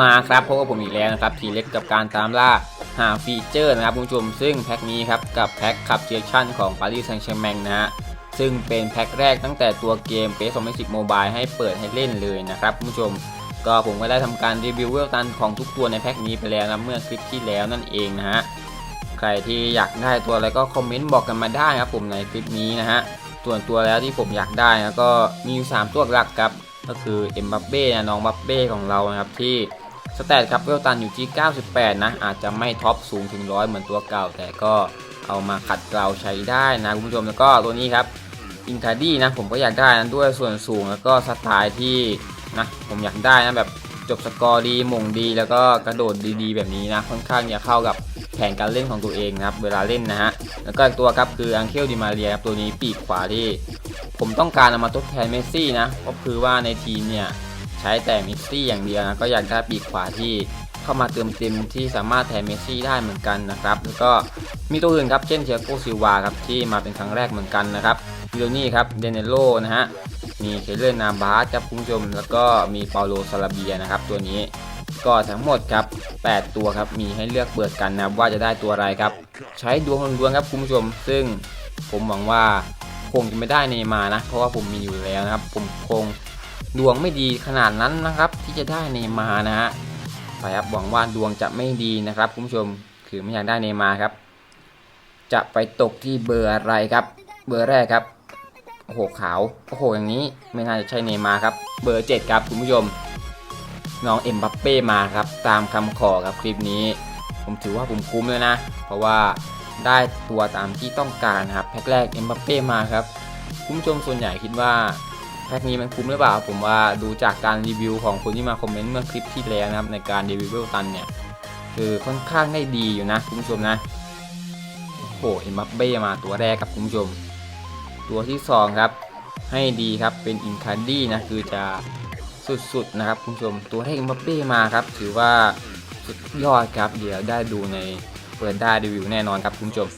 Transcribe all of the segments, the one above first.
มาครับพบกับผมอีกแล้วนะครับทีเล็กกับการตามล่าหาฟีเจอร์นะครับคุณผู้ชมซึ่งแพ็คนี้ครับกับแพ็คขับเจชั่นของปารีสแซงต์แชร์แมงนะฮะซึ่งเป็นแพ็คแรกตั้งแต่ตัวเกมเ PS 2010 Mobile ให้เปิดให้เล่นเลยนะครับคุณผู้ชม ก็ผมก็ได้ทำการรีวิวเวลตันของทุกตัวในแพ็คนี้ไปแล้วนะเมื่อคลิปที่แล้วนั่นเองนะฮะใครที่อยากได้ตัวอะไรก็คอมเมนต์บอกกันมาได้ครับผมในคลิปนี้นะฮะส่วนตัวแล้วที่ผมอยากได้นะก็มีอยู่3ตัวหลักครับ ก็คือเอ็มบัปเบ้นะน้องบัปเบ้ของเรานะครับที่สแตทครับเวลตันอยู่ที่ 98 นะ อาจจะไม่ท็อปสูงถึงร้อยเหมือนตัวเก่า แต่ก็เอามาขัดเกลาใช้ได้นะคุณผู้ชมแล้วก็ตัวนี้ครับอินคาดี้นะผมก็อยากได้นะด้วยส่วนสูงแล้วก็สไตล์ที่นะผมอยากได้นะแบบจบสกอร์ดีมงดี แล้วก็กระโดดดีๆ แบบนี้นะค่อนข้างจะเข้ากับแผนการเล่นของตัวเองนะครับเวลาเล่นนะฮะแล้วก็ตัวครับคืออังเคิลดิมาเรียครับตัวนี้ปีกขวาที่ ผมต้องการเอามาทดแทนเมสซี่นะ ก็คือว่าในทีมเนี่ยใช้แต่เมสซี่อย่างเดียวนะก็อยากได้ปีกขวาที่เข้ามาเติมเต็มที่สามารถแทนเมสซี่ได้เหมือนกันนะครับ แล้วก็มีตัวอื่นครับ เช่นเทียโกซิลวาครับที่มาเป็นครั้งแรกเหมือนกันนะครับวิโลนี่ครับเดเนโลนะฮะมีเคเลอร์นาบาสครับคุณผู้ชม แล้วก็มีเปาโลซาลาเบียนะครับตัวนี้ก็ทั้งหมดครับ 8 ตัวครับ มีให้เลือกเปิดกันนะว่าจะได้ตัวอะไรครับ ใช้ดวงล้วนๆครับคุณผู้ชม ซึ่งผมหวังว่า คงจะไม่ได้เนมานะ เพราะว่าผมมีอยู่แล้วนะครับ ผมคงดวงไม่ดีขนาดนั้นนะครับ ที่จะได้เนมานะฮะไปครับหวังว่าดวงจะไม่ดีนะครับคุณผู้ชมคือไม่อยากได้เนมาครับ จะไปตกที่เบอร์อะไรครับ เบอร์แรกครับโอ้โหขาวโอ้โหอย่างนี้ไม่น่าจะใช่เนมาครับ เบอร์เจ็ดครับคุณผู้ชมน้องเอ็มบัปเป้มาครับ ตามคำขอครับคลิปนี้ ผมถือว่าผมคุ้มเลยนะ เพราะว่า ได้ตัวตามที่ต้องการนะครับแพ็คแรกเอ็มบัปเป้มาครับคุณผู้ชมส่วนใหญ่คิดว่าแพ็คนี้มันคุ้มหรือเปล่า ผมว่าดูจากการรีวิวของคนที่มาคอมเมนต์เมื่อคลิปที่แล้วนะครับในการรีวิวเวลตันเนี่ยคือค่อนข้างได้ดีอยู่นะคุณผู้ชมนะโอ้โหเอ็มบัปเป้มาตัวแรกครับคุณผู้ชม ตัวที่สองครับ ให้ดีครับเป็นอินคาร์ดี้นะคือจะสุดๆนะครับคุณผู้ชมตัวแรกเอ็มบัปเป้มาครับถือว่าสุดยอดครับเดี๋ยวได้ดูใน เปิดได้รีวิวแน่นอนครับคุณผู้ชม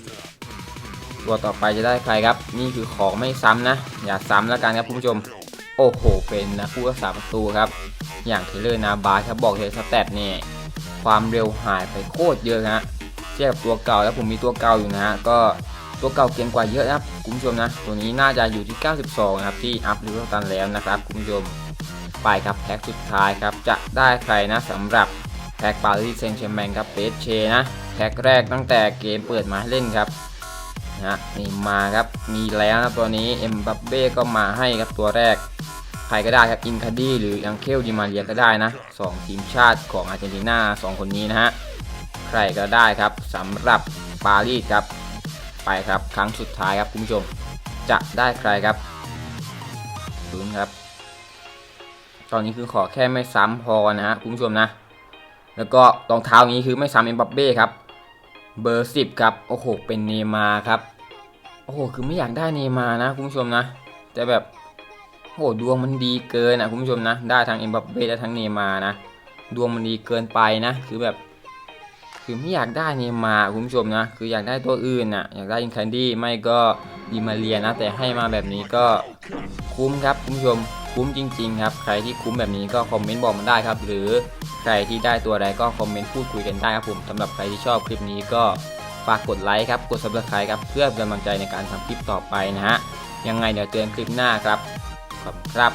ตัวต่อไปจะได้ใครครับ นี่คือของไม่ซ้ำนะ อย่าซ้ำแล้วกันครับคุณผู้ชม โอ้โห เป็นนะผู้รักษาประตูครับ อย่างเทเลอร์นาบาครับบอกเลยสแตทเนี่ยความเร็วหายไปโคตรเยอะฮะเทียบกับตัวเก่าแล้วผมมีตัวเก่าอยู่นะฮะก็ตัวเก่าเก่งกว่าเยอะนะครับคุณผู้ชมนะ ตัวนี้น่าจะอยู่ที่ 92 นะครับ ที่อัพลิเวอร์ตันแล้วนะครับคุณผู้ชมไปครับแพ็กสุดท้ายครับจะได้ใครนะสำหรับแพ็กปารีสเซงต์แชร์แมงครับเปเชนะ พ็กแรกตั้งแต่เกมเปิดมาเล่นครับนะนี่มาครับมีแล้วนะตัวนี้เอ็มบัปเบ้ก็มาให้ครับตัวแรกใครก็ได้ครับอินคาดี้หรืออังเคลดิมาเรียก็ได้นะสองทีมชาติของอาร์เจนตินาสองคนนี้นะฮะใครก็ได้ครับสำหรับปารีสครับ ไปครับครั้งสุดท้ายครับคุณผู้ชม จะได้ใครครับลุ้นครับ ตอนนี้คือขอแค่ไม่ซ้ำพอนะฮะคุณผู้ชมนะ แล้วก็รองเท้านี้คือไม่ซ้ำเอ็มบัปเบ้ครับ เบอร์10ครับ โอ้โห เป็นเนยมาครับ โอ้โห คือไม่อยากได้เนยมานะคุณผู้ชมนะ แต่แบบ โอ้โห ดวงมันดีเกินนะคุณผู้ชมนะ ได้ทั้งเอ็มบัปเบ้ได้ทั้งเนยมานะ ดวงมันดีเกินไปนะ คือแบบ คือไม่อยากได้เนยมาคุณผู้ชมนะ คืออยากได้ตัวอื่นน่ะอยากได้อินคันดี้ ไม่ก็ดีมาเรียนะ แต่ให้มาแบบนี้ก็คุ้มครับคุณผู้ชม คุ้มจริง ๆ ครับ ใครที่คุ้มแบบนี้ก็คอมเมนต์บอกมาได้ครับ หรือใครที่ได้ตัวใดก็คอมเมนต์พูดคุยกันได้ครับผมสำหรับใครที่ชอบคลิปนี้ก็ฝากกดไลค์ครับ กด subscribe ครับ เพื่อเป็นกำลังใจในการทำคลิปต่อไปนะฮะ ยังไงเดี๋ยวเจอกันคลิปหน้าครับ ขอบคุณครับ